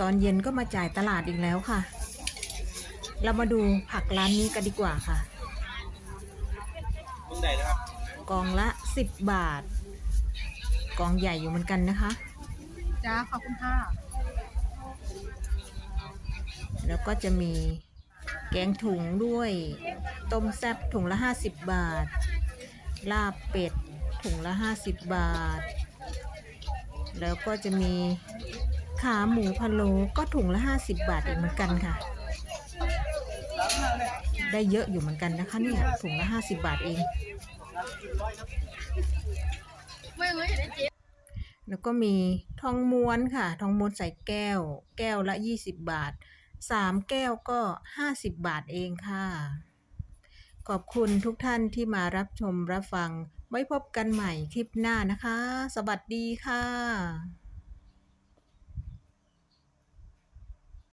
ตอนเย็นก็มาจ่ายตลาดอีกแล้วค่ะ เรามาดูผักร้านนี้กันดีกว่าค่ะมึงได้นะครับกองละ10บาท กองใหญ่อยู่เหมือนกันนะคะ จ้าขอบคุณค่ะ แล้วก็จะมีแกงถุงด้วย ต้มแซ่บถุงละ 50 บาท ลาบเป็ดถุงละ 50 บาท แล้วก็จะมี ขาหมูพะโล้ก็ถุงละ 50 บาทอีกเหมือนกันค่ะ ได้เยอะอยู่เหมือนกันนะคะเนี่ยถุงละ 50 บาทเองไม่เอย่าได้เจ๊แล้วก็มีทองม้วนค่ะ ทองม้วนใส่แก้ว แก้วละ 20 บาท 3 แก้วก็ 50 บาทเองค่ะ ขอบคุณทุกท่านที่มารับชมรับฟัง ไว้พบกันใหม่คลิปหน้านะคะ สวัสดีค่ะ